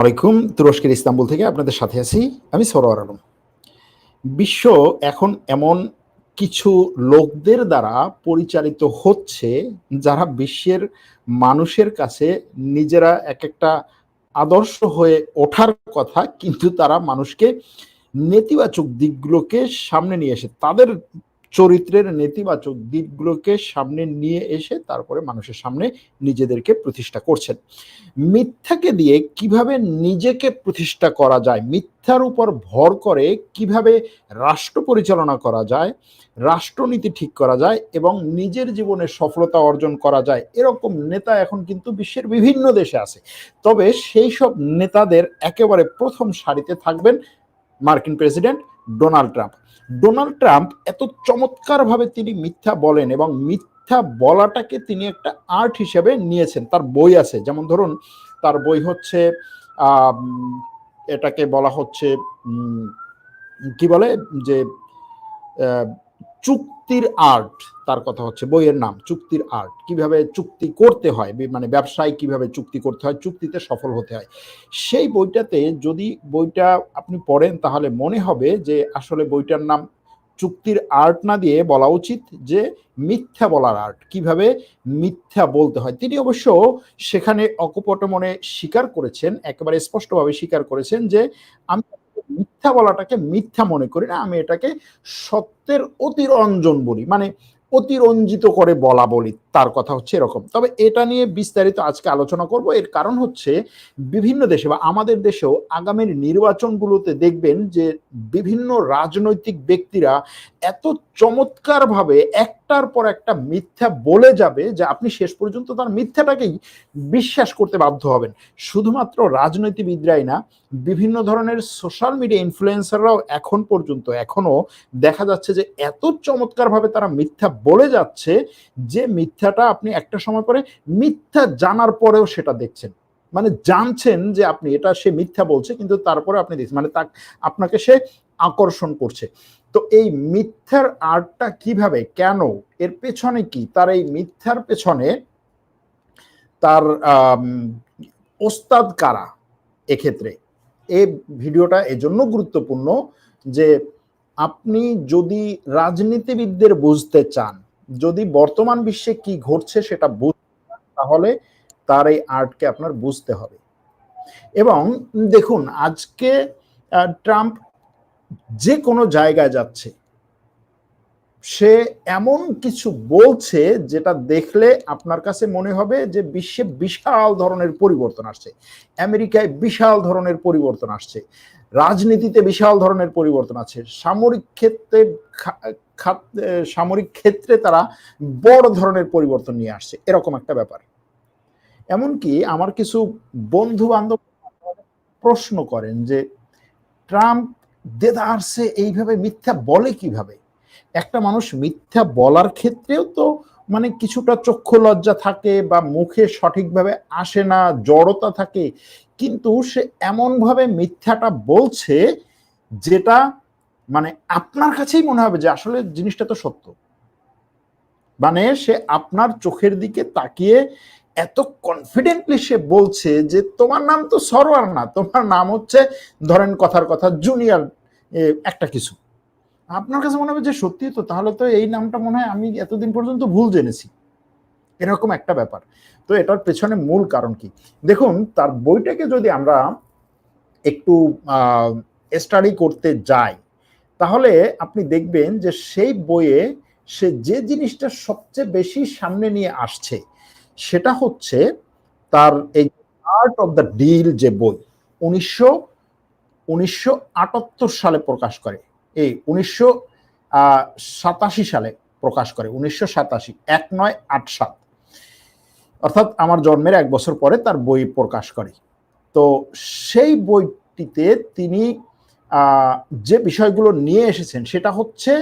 আলাইকুম, তুরস্কের ইস্তাম্বুল থেকে আপনাদের সাথে আছি আমি সরোয়ার আলম। বিশ্ব এখন এমন কিছু লোকদের দ্বারা পরিচালিত হচ্ছে যারা বিশ্বের মানুষের কাছে নিজেরা এক একটা আদর্শ হয়ে ওঠার কথা, কিন্তু তারা মানুষকে নেতিবাচক দিকগুলোকে সামনে নিয়ে এসে, তাদের চরিত্রের নেতিবাচক দিকগুলোকে সামনে নিয়ে এসে তারপরে মানুষের সামনে নিজেদেরকে প্রতিষ্ঠা করছেন। মিথ্যাকে দিয়ে কীভাবে নিজেকে প্রতিষ্ঠা করা যায়, মিথ্যার উপর ভর করে কীভাবে রাষ্ট্র পরিচালনা করা যায়, রাষ্ট্রনীতি ঠিক করা যায় এবং নিজের জীবনে সফলতা অর্জন করা যায়, এরকম নেতা এখন কিন্তু বিশ্বের বিভিন্ন দেশে আছে। তবে সেই সব নেতাদের একেবারে প্রথম সারিতে থাকবেন মার্কিন president Donald Trump. Donald Trump এত চমৎকারভাবে তিনি মিথ্যা বলেন এবং মিথ্যা বলাটাকে তিনি একটা আর্ট হিসেবে নিয়েছেন, তার বই আছে। যেমন ধরুন, তার বই হচ্ছে এটাকে বলা হচ্ছে কি বলে? যে চুক্তির আর্ট, তার কথা হচ্ছে বইয়ের নাম, চুক্তির আর্ট। কীভাবে চুক্তি করতে হয় মানে ব্যবসায় কীভাবে চুক্তি করতে হয়, চুক্তিতে সফল হতে হয়। সেই বইটাতে যদি বইটা আপনি পড়েন, তাহলে মনে হবে যে আসলে বইটার নাম চুক্তির আর্ট না দিয়ে বলা উচিত যে মিথ্যা বলার আর্ট। কীভাবে মিথ্যা বলতে হয়? তিনি অবশ্য সেখানে অকপট মনে স্বীকার করেছেন, একেবারে স্পষ্টভাবে স্বীকার করেছেন যে আমি মিথ্যা বলাটাকে মিথ্যা মনে করি না, আমি এটাকে সত্যের অতিরঞ্জন বলি মানে অতিরঞ্জিত করে বলা বলি, তার কথা হচ্ছে এরকম। তবে এটা নিয়ে বিস্তারিত আজকে আলোচনা করব, এর কারণ হচ্ছে বিভিন্ন দেশে বা আমাদের দেশেও আগামীর নির্বাচনগুলোতে দেখবেন যে বিভিন্ন রাজনৈতিক ব্যক্তিরা এত চমৎকারভাবে একটার পর একটা মিথ্যা বলে যাবে যে আপনি শেষ পর্যন্ত তার মিথ্যাটাকেই বিশ্বাস করতে বাধ্য হবেন। শুধুমাত্র রাজনীতিবিদরাই না, বিভিন্ন ধরনের সোশ্যাল মিডিয়া ইনফ্লুয়েন্সাররাও এখন পর্যন্ত এখনও দেখা যাচ্ছে যে এত চমৎকারভাবে তারা মিথ্যা বলে যাচ্ছে যে মিথ্যাটা আপনি একটা সময় পরে মিথ্যা জানার পরেও সেটা দেখছেন। মানে জানছেন যে আপনি এটা সে মিথ্যা বলছে, কিন্তু তারপরে আপনি দেখছেন মানে তা আপনাকে সে আকর্ষণ করছে। তো এই মিথ্যার আর্টটা কীভাবে, কেন, এর পেছনে কি? তার এই মিথ্যার পেছনে তার ওস্তাদ কারা এক্ষেত্রে? এই ভিডিওটা এজন্য গুরুত্বপূর্ণ যে আপনি যদি রাজনীতিবিদদের বুঝতে চান, যদি বর্তমান বিশ্বে কি ঘটছে সেটা বুঝতে তাহলে তার এই আর্টকে আপনার বুঝতে হবে। এবং দেখুন, আজকে ট্রাম্প যে কোনো জায়গায় যাচ্ছে। সে এমন কিছু বলছে যেটা দেখলে আপনার কাছে মনে হবে যে বিশ্বে বিশাল ধরনের পরিবর্তন আসছে। আমেরিকায় বিশাল ধরনের পরিবর্তন আসছে। রাজনীতিতে বিশাল ধরনের পরিবর্তন আছে। সামরিক ক্ষেত্রে সামরিক ক্ষেত্রে তারা বড় ধরনের পরিবর্তন নিয়ে আসছে। এরকম একটা ব্যাপার। এমনকি আমার কিছু বন্ধু বান্ধব প্রশ্ন করেন যে, ট্রাম্প দেদারসে এইভাবে মিথ্যা বলে কীভাবে? একটা মানুষ মিথ্যা বলার ক্ষেত্রেও তো মানে কিছুটা চক্ষু লজ্জা থাকে বা মুখে সঠিকভাবে আসে না, জড়তা থাকে। কিন্তু সে এমনভাবে মিথ্যাটা বলছে যেটা মানে আপনার কাছেই মনে হবে যে আসলে জিনিসটা তো সত্য। মানে সে আপনার চোখের দিকে তাকিয়ে এত কনফিডেন্টলি সে বলছে যে তোমার নাম তো সরোয়ার না, তোমার নাম হচ্ছে, ধরেন কথার কথা জুনিয়র একটা কিছু। আপনার কাছে মনে হবে যে সত্যি তো, তাহলে তো এই নামটা মনে হয় আমি এতদিন পর্যন্ত ভুল জেনেছি। এরকম একটা ব্যাপার। তো এটার পেছনে মূল কারণ কি? দেখুন, তার বইটাকে যদি আমরা একটু স্টাডি করতে যাই, তাহলে আপনি দেখবেন যে সেই বইয়ে সে যে জিনিসটা সবচেয়ে বেশি সামনে নিয়ে আসছে সেটা হচ্ছে তার এই আর্ট অফ দ্য ডিল যে বই, উনিশশো উনিশশো সালে প্রকাশ করে। এই উনিশশো সাতাশি সালে প্রকাশ করে, উনিশশো সাতাশি, এক নয় আট সাত। অর্থাৎ আমার জন্মের এক বছর পরে তার বই প্রকাশ করে। তো সেই বইটিতে তিনি যে বিষয়গুলো নিয়ে এসেছেন সেটা হচ্ছে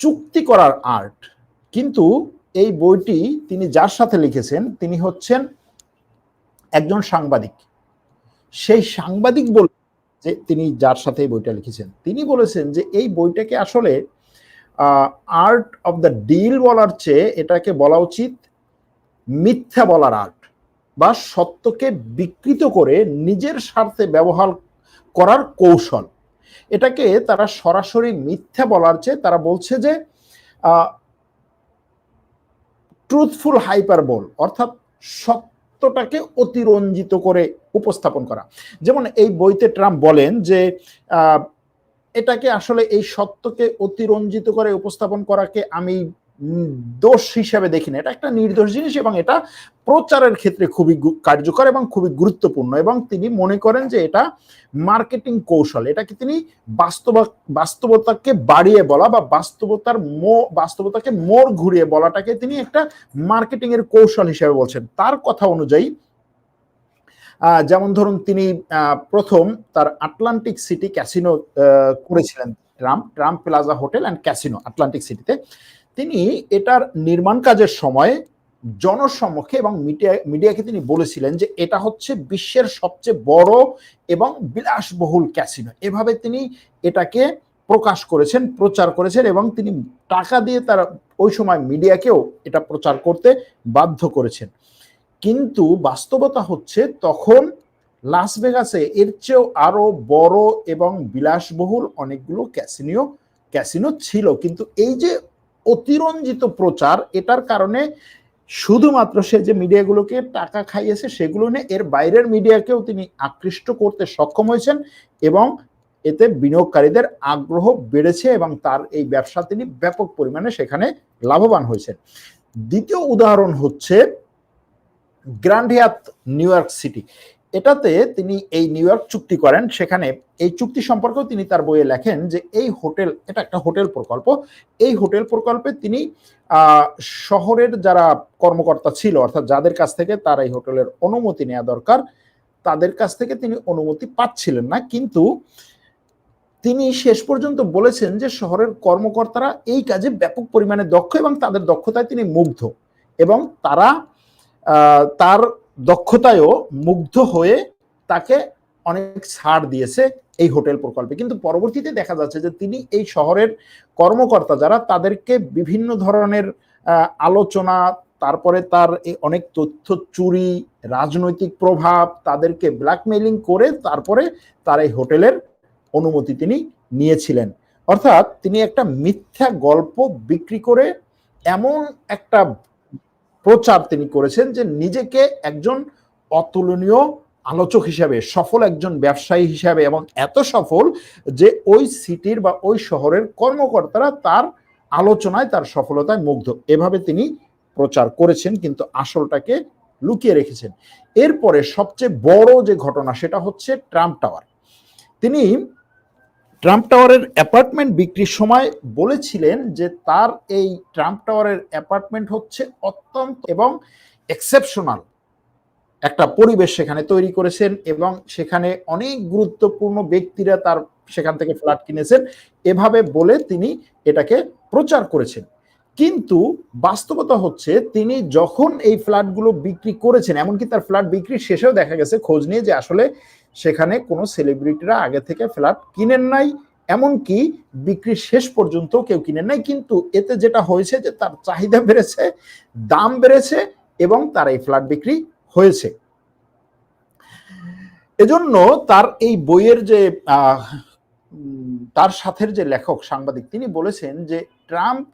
চুক্তি করার আর্ট কিন্তু এই বইটি তিনি যার সাথে লিখেছেন, তিনি হচ্ছেন একজন সাংবাদিক। সেই সাংবাদিক বল, যে তিনি যার সাথে এই বইটা লিখেছেন, তিনি বলেছেন যে এই বইটাকে আসলে আর্ট অফ দ্য ডিল বলার চেয়ে এটাকে বলা উচিত মিথ্যা বলার আর্ট বা সত্যকে বিকৃত করে নিজের স্বার্থে ব্যবহার করার কৌশল। এটাকে তারা সরাসরি মিথ্যা বলার চেয়ে তারা বলছে যে ট্রুথফুল হাইপারবোল অর্থাৎ সত্যটাকে অতিরঞ্জিত করে উপস্থাপন করা। যেমন এই বইতে ট্রাম্প বলেন যে এটাকে আসলে এই সত্যকে অতিরঞ্জিত করে উপস্থাপন করাকে আমি দোষ হিসাবে দেখি না। এটা একটা নির্দোষ জিনিস এবং এটা প্রচারের ক্ষেত্রে খুবই কার্যকর এবং খুবই গুরুত্বপূর্ণ এবং তিনি মনে করেন যে এটা মার্কেটিং কৌশল। এটাকে তিনি বাস্তব বাস্তবতাকে বাড়িয়ে বলা বা বাস্তবতার মো বাস্তবতাকে মোড় ঘুরিয়ে বলাটাকে তিনি একটা মার্কেটিং এর কৌশল হিসেবে বলছেন। তার কথা অনুযায়ী যেমন ধরুন তিনি প্রথম তার আটলান্টিক সিটি ক্যাসিনো করেছিলেন। Trump Trump Plaza hotel and casino Atlantic সিটিতে। তিনি এটার নির্মাণ কাজের সময় জনসম্মুখে এবং মিডিয়া, মিডিয়াকে তিনি বলেছিলেন যে এটা হচ্ছে বিশ্বের সবচেয়ে বড় এবং বিলাসবহুল ক্যাসিনো। এভাবে তিনি এটাকে প্রকাশ করেছেন, প্রচার করেছেন এবং তিনি টাকা দিয়ে তার ওই সময় মিডিয়াকেও এটা প্রচার করতে বাধ্য করেছেন। কিন্তু বাস্তবতা হচ্ছে তখন লাস ভেগাসে এর চেয়েও আরও বড় এবং বিলাসবহুল অনেকগুলো ক্যাসিনো ক্যাসিনো ছিল। কিন্তু এই যে অতিরঞ্জিত প্রচার, এটার কারণে শুধুমাত্র সে যে মিডিয়াগুলোকে টাকা খাইয়েছে, সেগুলো নিয়ে এর বাইরের মিডিয়াকেও তিনি আকৃষ্ট করতে সক্ষম হয়েছেন এবং এতে বিনিয়োগকারীদের আগ্রহ বেড়েছে এবং তার এই ব্যবসা তিনি ব্যাপক পরিমাণে সেখানে লাভবান হয়েছেন। দ্বিতীয় উদাহরণ হচ্ছে গ্র্যান্ডিয়াত নিউ ইয়র্ক সিটি। এটাতে তিনি এই নিউ ইয়র্ক চুক্তি করেন, সেখানে এই চুক্তি সম্পর্কেও তিনি তার বইয়ে লেখেন যে এই হোটেল, এটা একটা হোটেল প্রকল্প, এই হোটেল প্রকল্পে তিনি শহরের যারা কর্মকর্তা ছিল, অর্থাৎ যাদের কাছ থেকে তার এই হোটেলের অনুমতি নেওয়া দরকার, তাদের কাছ থেকে তিনি অনুমতি পাচ্ছিলেন না, কিন্তু তিনি শেষ পর্যন্ত বলেছেন যে শহরের কর্মকর্তারা এই কাজে ব্যাপক পরিমাণে দক্ষ এবং তাদের দক্ষতায় তিনি মুগ্ধ এবং তারা তার দক্ষতায়ও মুগ্ধ হয়ে তাকে অনেক ছাড় দিয়েছে এই হোটেল প্রকল্পে। কিন্তু পরবর্তীতে দেখা যাচ্ছে যে তিনি এই শহরের কর্মকর্তা যারা, তাদেরকে বিভিন্ন ধরনের আলোচনা, তারপরে তার এই অনেক তথ্য চুরি, রাজনৈতিক প্রভাব, তাদেরকে ব্ল্যাকমেইলিং করে তারপরে তার এই হোটেলের অনুমতি তিনি নিয়েছিলেন। অর্থাৎ তিনি একটা মিথ্যা গল্প বিক্রি করে এমন একটা প্রচার তিনি করেছেন যে নিজেকে একজন অতুলনীয় আলোচক হিসাবে, সফল একজন ব্যবসায়ী হিসাবে এবং এত সফল যে ওই সিটির বা ওই শহরের কর্মকর্তারা তার আলোচনায়, তার সফলতায় মুগ্ধ। এভাবে তিনি প্রচার করেছেন কিন্তু আসলটাকে লুকিয়ে রেখেছেন। এরপরে সবচেয়ে বড় যে ঘটনা সেটা হচ্ছে ট্রাম্প টাওয়ার। তিনি ট্রাম্প টাওয়ারের অ্যাপার্টমেন্ট বিক্রির সময় বলেছিলেন যে তার এই ট্রাম্প টাওয়ারের অ্যাপার্টমেন্ট হচ্ছে অত্যন্ত এবং এক্সেপশনাল একটা পরিবেশ সেখানে তৈরি করেছেন এবং সেখানে অনেক গুরুত্বপূর্ণ ব্যক্তিরা তার সেখান থেকে ফ্ল্যাট কিনেছেন। এভাবে বলে তিনি এটাকে প্রচার করেছেন। কিন্তু বাস্তবতা হচ্ছে তিনি যখন এই ফ্ল্যাটগুলো বিক্রি করেছেন, এমনকি তার ফ্ল্যাট বিক্রির শেষেও দেখা গেছে খোঁজ নিয়ে যে আসলে সেখানে কোনো সেলিব্রিটিরা আগে থেকে ফ্ল্যাট কিনেন নাই, এমনকি বিক্রির শেষ পর্যন্ত কেউ কিনেন নাই, কিন্তু এতে যেটা হয়েছে যে তার চাহিদা বেড়েছে, দাম বেড়েছে এবং তার এই ফ্ল্যাট বিক্রি হয়েছে। এজন্য তার এই বইয়ের যে তার সাথের যে লেখক, সাংবাদিক, তিনি বলেছেন যে ট্রাম্প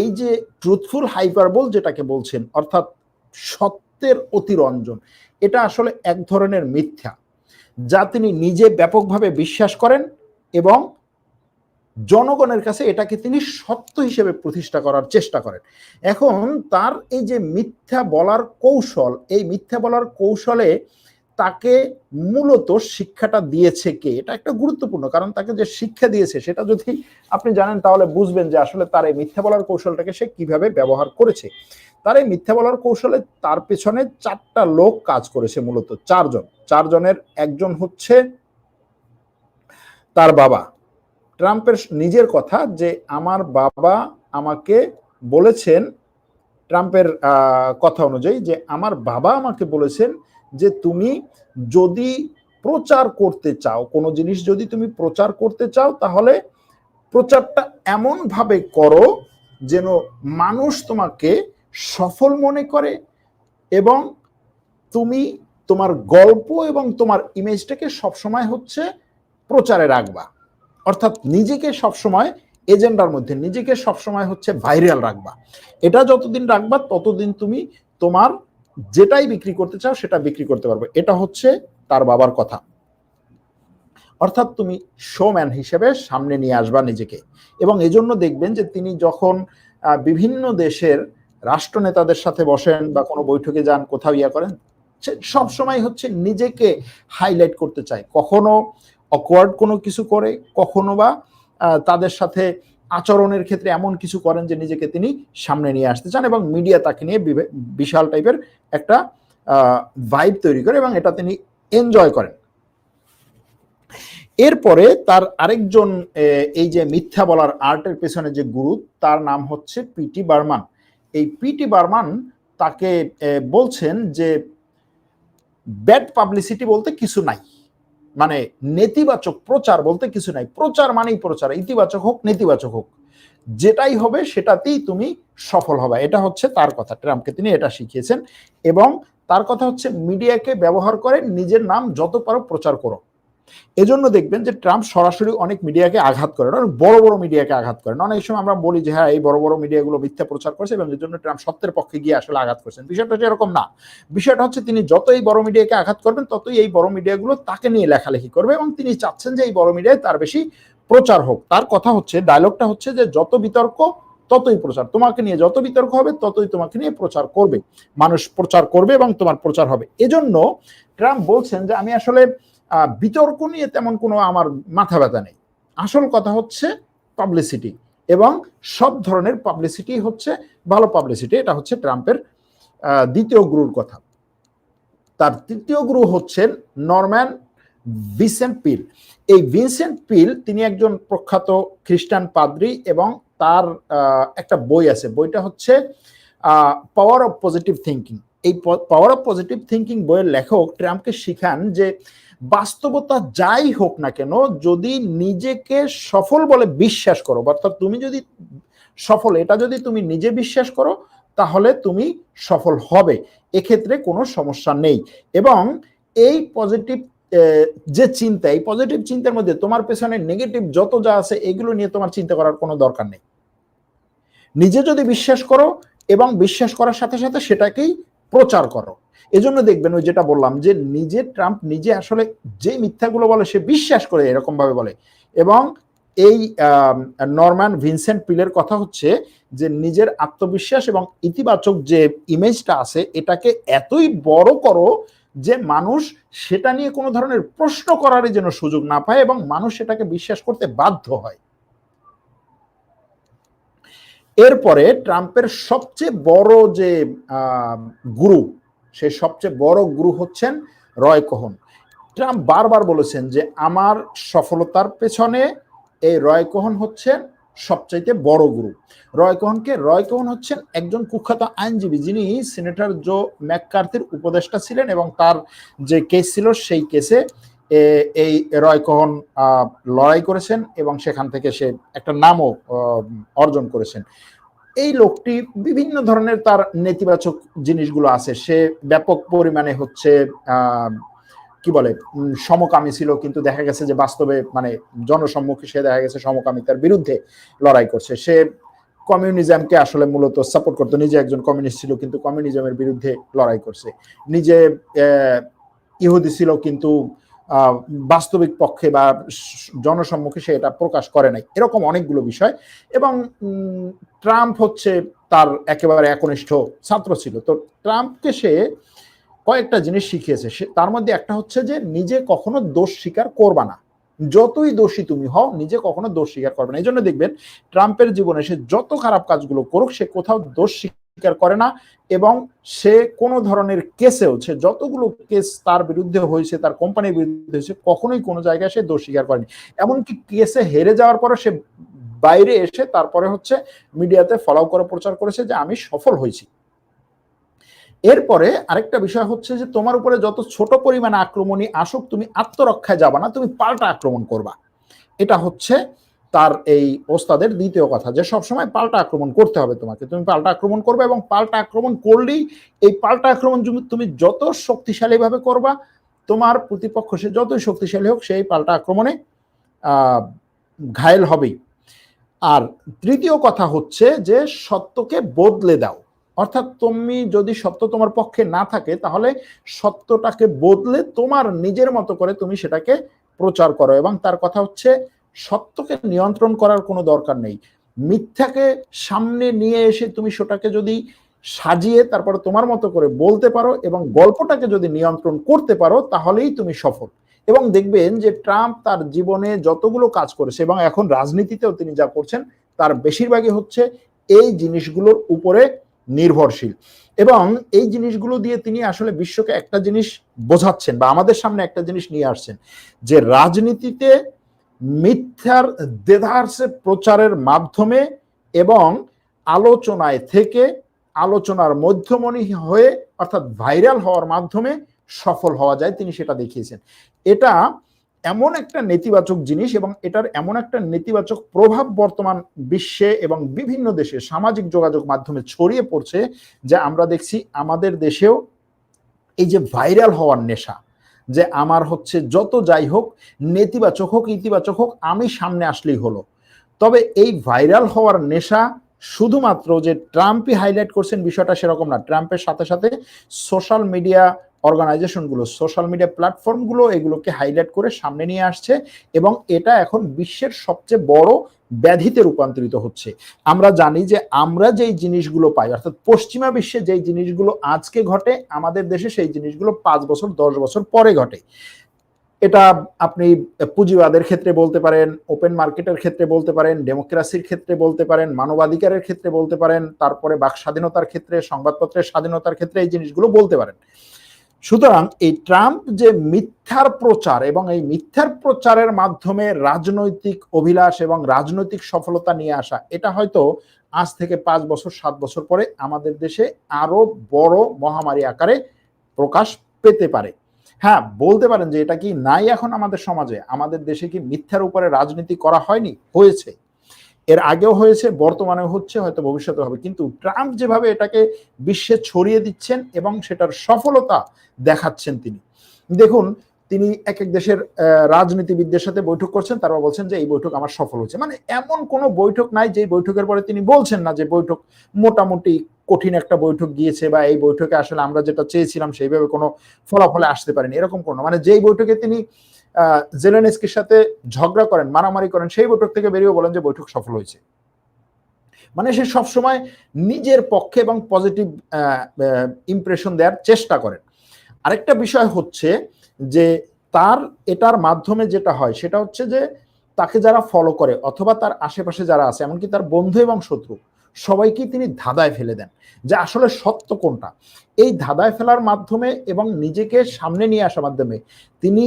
এই যে ট্রুথফুল হাইপারবল যেটাকে বলছেন, অর্থাৎ সত্যের অতিরঞ্জন, এটা আসলে এক ধরনের মিথ্যা যা তিনি নিজে ব্যাপকভাবে বিশ্বাস করেন এবং জনগণের কাছে এটাকে তিনি সত্য হিসেবে প্রতিষ্ঠা করার চেষ্টা করেন। এখন তার এই যে মিথ্যা বলার কৌশল, এই মিথ্যা বলার কৌশলে তাকে মূলত শিক্ষাটা দিয়েছে কে? এটা একটা গুরুত্বপূর্ণ, কারণ তাকে যে শিক্ষা দিয়েছে সেটা যদি আপনি জানেন তাহলে বুঝবেন যে আসলে তার এই মিথ্যা বলার কৌশলটাকে সে কীভাবে ব্যবহার করেছে। তার এই মিথ্যা বলার কৌশলে তার পেছনে চারটা লোক কাজ করেছে মূলত, চারজন। চারজনের একজন হচ্ছে তার বাবা। ট্রাম্পের নিজের কথা যে আমার বাবা আমাকে বলেছেন, ট্রাম্পের কথা অনুযায়ী যে আমার বাবা আমাকে বলেছেন যে তুমি যদি প্রচার করতে চাও, কোনো জিনিস যদি তুমি প্রচার করতে চাও, তাহলে প্রচারটা এমনভাবে করো যেন মানুষ তোমাকে সফল মনে করে এবং তুমি তোমার গল্প এবং তোমার ইমেজটাকে সবসময় হচ্ছে প্রচারে রাখবা। অর্থাৎ নিজেকে সবসময় এজেন্ডার মধ্যে, নিজেকে সবসময় হচ্ছে ভাইরাল রাখবা। এটা যতদিন রাখবা, ততদিন তুমি তোমার যেটাই বিক্রি করতে চাও, সেটা বিক্রি করতে পারবে। এটা হচ্ছে তার বাবার কথা। অর্থাৎ তুমি শোম্যান হিসেবে সামনে নিয়ে আসবা নিজেকে। এবং এজন্য দেখবেন যে তিনি যখন বিভিন্ন দেশের রাষ্ট্রনেতাদের সাথে বসেন বা কোনো বৈঠকে যান, কোথাও ইয়া করেন সব সময় হচ্ছে নিজেকে হাইলাইট করতে চায়। কখনো অকওয়ার্ড কোনো কিছু করে, কখনো বা তাদের সাথে আচরণের ক্ষেত্রে এমন কিছু করেন যে নিজেকে তিনি সামনে নিয়ে আসতে চান এবং মিডিয়া তাকে নিয়ে বিশাল টাইপের একটা ভাইব তৈরি করে এবং এটা তিনি এনজয় করেন। এরপরে তার আরেকজন এই যে মিথ্যা বলার আর্টের পেছনে যে গুরু, তার নাম হচ্ছে পিটি বার্মান। এই পিটি বার্মান তাকে বলছেন যে ব্যাড পাবলিসিটি বলতে কিছু নাই। মানে নেতিবাচক প্রচার বলতে কিছু নাই। প্রচার মানেই প্রচার, ইতিবাচক হোক, নেতিবাচক হোক। যেটাই হবে সেটাতেই তুমি সফল হবে। এটা হচ্ছে তার কথা, ট্রাম্পকে তিনি এটা শিখিয়েছেন। এবং তার কথা হচ্ছে, মিডিয়াকে ব্যবহার করে নিজের নাম যত পারো প্রচার করো। এজন্য দেখবেন যে ট্রাম্প সরাসরি অনেক মিডিয়াকে আঘাত করেন, অনেক বড় বড় মিডিয়াকে আঘাত করেন। অনেক সময় আমরা বলি যে হ্যাঁ এই বড় বড় মিডিয়াগুলো মিথ্যা প্রচার করছে এবং এর জন্য ট্রাম্প সত্যের পক্ষে গিয়ে আসলে আঘাত করছেন। বিষয়টা এরকম না। বিষয়টা হচ্ছে তিনি যত এই বড় মিডিয়াকে আঘাত করবেন, ততই এই বড় মিডিয়াগুলো তাকে নিয়ে লেখালেখি করবে এবং তিনি চাচ্ছেন যে এই বড় মিডিয়ায় তার বেশি প্রচার হোক। তার কথা হচ্ছে, ডায়লগটা হচ্ছে যে, যত বিতর্ক, ততই প্রচার। তোমাকে নিয়ে যত বিতর্ক হবে, ততই তোমাকে নিয়ে প্রচার করবে। মানুষ প্রচার করবে এবং তোমার প্রচার হবে। এজন্য ট্রাম্প বলছেন যে, আমি আসলে বিতর্ক নিয়ে তেমন কোনো আমার মাথা ব্যথা নেই। আসল কথা হচ্ছে পাবলিসিটি এবং সব ধরনের পাবলিসিটি হচ্ছে ভালো পাবলিসিটি এটা হচ্ছে ট্রাম্পের দ্বিতীয় গুরুর কথা। তার তৃতীয় গুরু হচ্ছেন নরম্যান ভিসেন্ট পিল। এই ভিনসেন্ট পিল তিনি একজন প্রখ্যাত খ্রিস্টান পাদ্রী এবং তার একটা বই আছে। বইটা হচ্ছে পাওয়ার অফ পজিটিভ থিঙ্কিং এই পাওয়ার অফ পজিটিভ থিঙ্কিং বইয়ের লেখক ট্রাম্পকে শিখান যে বাস্তবতা যাই হোক না কেন, যদি নিজেকে সফল বলে বিশ্বাস করো, অর্থাৎ তুমি যদি সফল, এটা যদি তুমি নিজে বিশ্বাস করো, তাহলে তুমি সফল হবে। এক্ষেত্রে কোনো সমস্যা নেই। এবং এই পজিটিভ যে চিন্তা, এই পজিটিভ চিন্তার মধ্যে তোমার পেছনে নেগেটিভ যত যা আছে, এগুলো নিয়ে তোমার চিন্তা করার কোনো দরকার নেই। নিজে যদি বিশ্বাস করো এবং বিশ্বাস করার সাথে সাথে সেটাকেই প্রচার করো। এজন্য দেখবেন ওই যেটা বললাম যে নিজে ট্রাম্প নিজে আসলে যে মিথ্যাগুলো বলে সে বিশ্বাস করে এরকম ভাবে বলে। এবং এই নরম্যান ভিনসেন্ট পিলের কথা হচ্ছে যে নিজের আত্মবিশ্বাস এবং ইতিবাচক যে ইমেজটা আছে এটাকে এতই বড় করো যে মানুষ সেটা নিয়ে কোনো ধরনের প্রশ্ন করারই যেন সুযোগ না পায় এবং মানুষ সেটাকে বিশ্বাস করতে বাধ্য হয়। এরপরে ট্রাম্পের সবচেয়ে বড় যে গুরু, সে সবচেয়ে বড় গুরু হচ্ছেন রয় কোহন। ট্রাম্প বারবার বলেছেন যে, আমার সফলতার পেছনে এই রয় কোহন হচ্ছেন সবচাইতে বড় গুরু। রয় কোহনকে, রয় কোহন হচ্ছেন একজন কুখ্যাত আইনজীবী যিনি সিনেটর জো ম্যাককার্থির উপদেষ্টা ছিলেন এবং তার যে কেস ছিল সেই কেসে এই রয় কোহন লড়াই করেছেন এবং সেখান থেকে সে একটা নামও অর্জন করেছেন। এই লোকটি বিভিন্ন ধরনের তার নেতিবাচক জিনিসগুলো আছে। সে ব্যাপক পরিমাণে হচ্ছে কি বলে সমকামী ছিল, কিন্তু দেখা গেছে যে বাস্তবে মানে জনসম্মুখে সে দেখা গেছে সমকামিতার বিরুদ্ধে লড়াই করছে। সে কমিউনিজমকে আসলে মূলত সাপোর্ট করতো। নিজে একজন কমিউনিস্ট ছিল, কিন্তু কমিউনিজমের বিরুদ্ধে লড়াই করছে। নিজে ইহুদি ছিল, কিন্তু বাস্তবিক পক্ষে বা জনসম্মুখে সে এটা প্রকাশ করে নাই। এরকম অনেকগুলো বিষয় এবং ট্রাম্প হচ্ছে তার একেবারে একনিষ্ঠ ছাত্র ছিল। তো ট্রাম্পকে সে কয়েকটা জিনিস শিখিয়েছে। সে, তার মধ্যে একটা হচ্ছে যে নিজে কখনো দোষ স্বীকার করবা না। যতই দোষী তুমি হও, নিজে কখনো দোষ স্বীকার করবে না। এই জন্য দেখবেন, ট্রাম্পের জীবনে সে যত খারাপ কাজগুলো করুক, সে কোথাও দোষ স্বীকার করে না এবং সে কোনো ধরনের কেসেও, সে যতগুলো কেস তার বিরুদ্ধে হয়েছে, তার কোম্পানির বিরুদ্ধে হয়েছে, কখনোই কোনো জায়গায় সে দোষ স্বীকার করেনি। এমনকি কেসে হেরে যাওয়ার পরে সে বাইরে এসে তারপরে হচ্ছে মিডিয়াতে ফলো করে, প্রচার করেছে যে আমি সফল হয়েছি। এরপরে আরেকটা বিষয় হচ্ছে যে তোমার উপরে যত ছোট পরিমাণে আক্রমণই আসুক, তুমি আত্মরক্ষায় যাবা না, তুমি পাল্টা আক্রমণ করবা। এটা হচ্ছে তার এই ওস্তাদের দ্বিতীয় কথা, যে সবসময় পাল্টা আক্রমণ করতে হবে তোমাকে। তুমি পাল্টা আক্রমণ করবে এবং পাল্টা আক্রমণ করলেই এই পাল্টা আক্রমণ তুমি যত শক্তিশালীভাবে করবা, তোমার প্রতিপক্ষ সে যতই শক্তিশালী হোক, সেই পাল্টা আক্রমণে ঘায়েল হবেই। আর তৃতীয় কথা হচ্ছে যে সত্যকে বদলে দাও। অর্থাৎ তুমি যদি সত্য তোমার পক্ষে না থাকে, তাহলে সত্যটাকে বদলে তোমার নিজের মতো করে তুমি সেটাকে প্রচার করো। এবং তার কথা হচ্ছে সত্যকে নিয়ন্ত্রণ করার কোনো দরকার নেই। মিথ্যাকে সামনে নিয়ে এসে তুমি সেটাকে যদি সাজিয়ে তারপরে তোমার মতো করে বলতে পারো এবং গল্পটাকে যদি নিয়ন্ত্রণ করতে পারো, তাহলেই তুমি সফল। এবং দেখবেন যে ট্রাম্প তার জীবনে যতগুলো কাজ করেছে এবং এখন রাজনীতিতেও তিনি যা করছেন, তার বেশিরভাগই হচ্ছে এই জিনিসগুলোর উপরে নির্ভরশীল। এবং এই জিনিসগুলো দিয়ে তিনি আসলে বিশ্বকে একটা জিনিস বোঝাচ্ছেন বা আমাদের সামনে একটা জিনিস নিয়ে আসছেন যে রাজনীতিতে মিথ্যার দেধার্সে প্রচারের মাধ্যমে এবং আলোচনায় থেকে আলোচনার মধ্যমণি হয়ে, অর্থাৎ ভাইরাল হওয়ার মাধ্যমে সফল হওয়া যায়, তিনি সেটা দেখিয়েছেন। এটা এমন একটা নেতিবাচক জিনিস এবং এটার এমন একটা নেতিবাচক প্রভাব বর্তমান বিশ্বে এবং বিভিন্ন দেশে সামাজিক যোগাযোগ মাধ্যমে ছড়িয়ে পড়ছে যে আমরা দেখছি আমাদের দেশেও এই যে ভাইরাল হওয়ার নেশা যে আমার হচ্ছে যত যাই হোক, নেতিবাচক হোক, ইতিবাচক হোক, আমি সামনে আসলেই হলো। তবে এই ভাইরাল হওয়ার নেশা শুধুমাত্র যে ট্রাম্পই হাইলাইট করছেন বিষয়টা সেরকম না। ট্রাম্পের সাথে সাথে সোশ্যাল মিডিয়া অর্গানাইজেশনগুলো সোশ্যাল মিডিয়া প্ল্যাটফর্মগুলো এগুলোকে হাইলাইট করে সামনে নিয়ে আসছে এবং এটা এখন বিশ্বের সবচেয়ে বড় ব্যাধিতে রূপান্তরিত হচ্ছে। আমরা জানি যে আমরা যেই জিনিসগুলো পাই, অর্থাৎ পশ্চিমা বিশ্বে যেই জিনিসগুলো আজকে ঘটে, আমাদের দেশে সেই জিনিসগুলো পাঁচ বছর, দশ বছর পরে ঘটে। এটা আপনি পুঁজিবাদের ক্ষেত্রে বলতে পারেন ওপেন মার্কেটের ক্ষেত্রে বলতে পারেন ডেমোক্রেসির ক্ষেত্রে বলতে পারেন, মানবাধিকারের ক্ষেত্রে বলতে পারেন, তারপরে বাক স্বাধীনতার ক্ষেত্রে, সংবাদপত্রের স্বাধীনতার ক্ষেত্রে এই জিনিসগুলো বলতে পারেন। সুতরাং এই ট্রাম্প যে মিথ্যার প্রচার এবং এই মিথ্যার প্রচারের মাধ্যমে রাজনৈতিক অভিলাষ এবং রাজনৈতিক সফলতা নিয়ে আসা, এটা হয়তো আজ থেকে পাঁচ বছর, সাত বছর পরে আমাদের দেশে আরও বড় মহামারী আকারে প্রকাশ পেতে পারে। হ্যাঁ বলতে পারেন যে এটা কি নাই এখন আমাদের সমাজে? আমাদের দেশে কি মিথ্যার উপরে রাজনীতি করা হয়নি? হয়েছে। এর আগেও হয়েছে বর্তমানে হচ্ছে, হয়তো ভবিষ্যতে হবে। কিন্তু ট্রাম্প যেভাবে এটাকে বিশ্বে ছড়িয়ে দিচ্ছেন এবং সেটার সফলতা দেখাচ্ছেন তিনি। দেখুন, তিনি এক এক দেশের রাজনীতিবিদদের সাথে বৈঠক করছেন তারপর বলছেন যে এই বৈঠক আমার সফল হচ্ছে মানে এমন কোনো বৈঠক নাই যে বৈঠকের পরে তিনি বলছেন না যে বৈঠক মোটামুটি কঠিন একটা বৈঠক গিয়েছে বা এই বৈঠকে আসলে আমরা যেটা চেয়েছিলাম সেইভাবে কোনো ফলাফলে আসতে পারেনি, এরকম কোনো মানে যেই বৈঠকে তিনি জেলেনস্কির সাথে ঝগড়া করেন, মারামারি করেন, সেই বৈঠক থেকে বেরিয়ে বলেন যে বৈঠক সফল হয়েছে। মানে সে সবসময় নিজের পক্ষে এবং পজিটিভ ইমপ্রেশন দেওয়ার চেষ্টা করেন। আরেকটা বিষয় হচ্ছে যে তার, এটার মাধ্যমে যেটা হয়, সেটা হচ্ছে যে তাকে যারা ফলো করে অথবা তার আশেপাশে যারা আছে, এমনকি তার বন্ধু এবং শত্রু সবাইকেই তিনি ধাঁধায় ফেলে দেন, যে আসলে সত্য কোনটা? এই ধাঁধায় ফেলার মাধ্যমে এবং নিজেকে সামনে নিয়ে আসার মাধ্যমে তিনি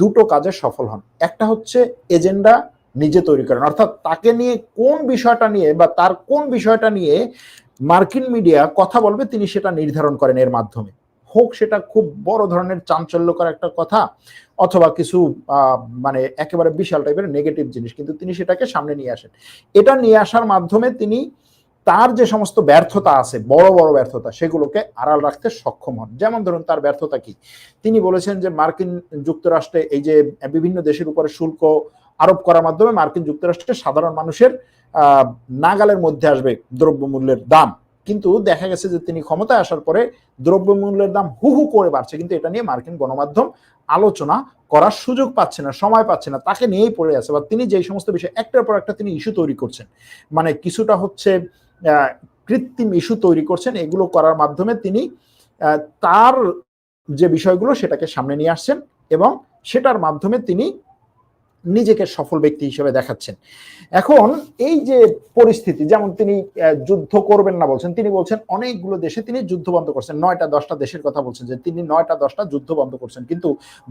দুটো কাজে সফল হন। একটা হচ্ছে এজেন্ডা নিজে তৈরি করেন, অর্থাৎ তাকে নিয়ে কোন বিষয়টা নিয়ে বা তার কোন বিষয়টা নিয়ে মার্কিন মিডিয়া কথা বলবে, তিনি সেটা নির্ধারণ করেন এর মাধ্যমে। হোক সেটা খুব বড় ধরনের চাঞ্চল্যকর একটা কথা অথবা কিছু মানে একেবারে বিশাল টাইপের নেগেটিভ জিনিস, কিন্তু তিনি সেটাকে সামনে নিয়ে আসেন। এটা নিয়ে আসার মাধ্যমে তিনি তার যে সমস্ত ব্যর্থতা আছে, বড় বড় ব্যর্থতা, সেগুলোকে আড়াল রাখতে সক্ষম হন। যেমন ধরুন, তার ব্যর্থতা কি? তিনি বলেছেন যে, মার্কিন যুক্তরাষ্ট্রে এই যে বিভিন্ন দেশের উপরে শুল্ক আরোপ করার মাধ্যমে মার্কিন যুক্তরাষ্ট্রে সাধারণ মানুষের নাগালের মধ্যে আসবে দ্রব্যমূল্যের দাম। কিন্তু দেখা গেছে যে, তিনি ক্ষমতায় আসার পরে দ্রব্যমূল্যের দাম হু হু করে বাড়ছে। কিন্তু এটা নিয়ে মার্কিন গণমাধ্যম আলোচনা করার সুযোগ পাচ্ছে না, সময় পাচ্ছে না, তাকে নিয়েই পড়ে আছে। বা তিনি যে সমস্ত বিষয় একটার পর একটা তিনি ইস্যু তৈরি করছেন। মানে কিছুটা হচ্ছে কৃত্রিম ইস্যু তৈরি করছেন, এগুলো করার মাধ্যমে তিনি তার যে বিষয়গুলো সেটাকে সামনে নিয়ে আসছেন এবং সেটার মাধ্যমে তিনি নিজেকে সফল ব্যক্তি হিসেবে দেখাচ্ছেন। এখন এই যে পরিস্থিতি, যেমন তিনি যুদ্ধ করবেন না বলছেন, তিনি বলছেন অনেকগুলো দেশে তিনি যুদ্ধ বন্ধ করছেন। নয়টা, দশটা দেশের কথা বলছেন যে তিনি নয়টা, দশটা যুদ্ধ বন্ধ করছেন। কিন্তু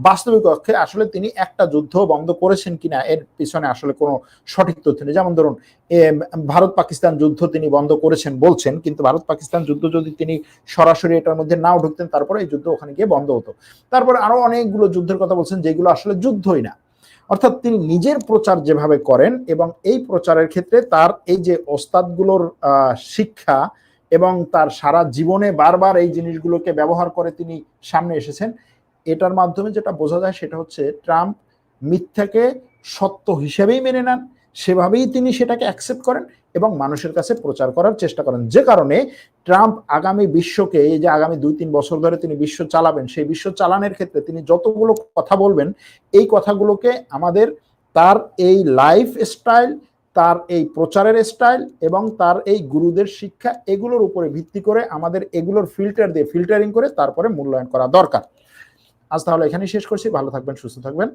বাস্তবিক অর্থে আসলে তিনি একটা যুদ্ধ বন্ধ করেছেন কিনা, এর পিছনে আসলে কোনো সঠিক তথ্য নেই। যেমন ধরুন ভারত পাকিস্তান যুদ্ধ তিনি বন্ধ করেছেন বলছেন, কিন্তু ভারত পাকিস্তান যুদ্ধ যদি তিনি সরাসরি এটার মধ্যে নাও ঢুকতেন, তারপরে এই যুদ্ধ ওখানে গিয়ে বন্ধ হতো। তারপরে আরও অনেকগুলো যুদ্ধের কথা বলছেন, যেগুলো আসলে যুদ্ধই না। অর্থাৎ তিনি নিজের প্রচার যেভাবে করেন এবং এই প্রচারের ক্ষেত্রে তার এই যে ওস্তাদগুলোর শিক্ষা এবং তার সারা জীবনে বারবার এই জিনিসগুলোকে ব্যবহার করে তিনি সামনে এসেছেন, এটার মাধ্যমে যেটা বোঝা যায় সেটা হচ্ছে ট্রাম্প মিথ্যাকে সত্য হিসেবেই মেনে নেন সেভাবেই তিনি সেটাকে অ্যাকসেপ্ট করেন এবং মানুষের কাছে প্রচার করার চেষ্টা করেন। যে কারণে ট্রাম্প আগামী বিশ্বকে, এই যে আগামী দুই তিন বছর ধরে তিনি বিশ্ব চালাবেন, সেই বিশ্ব চালানোর ক্ষেত্রে তিনি যতগুলো কথা বলবেন, এই কথাগুলোকে আমাদের তার এই লাইফ স্টাইল তার এই প্রচারের স্টাইল এবং তার এই গুরুদের শিক্ষা, এগুলোর উপরে ভিত্তি করে আমাদের এগুলোর ফিল্টার দিয়ে ফিল্টারিং করে তারপরে মূল্যায়ন করা দরকার। আজ তাহলে এখানেই শেষ করছি। ভালো থাকবেন, সুস্থ থাকবেন।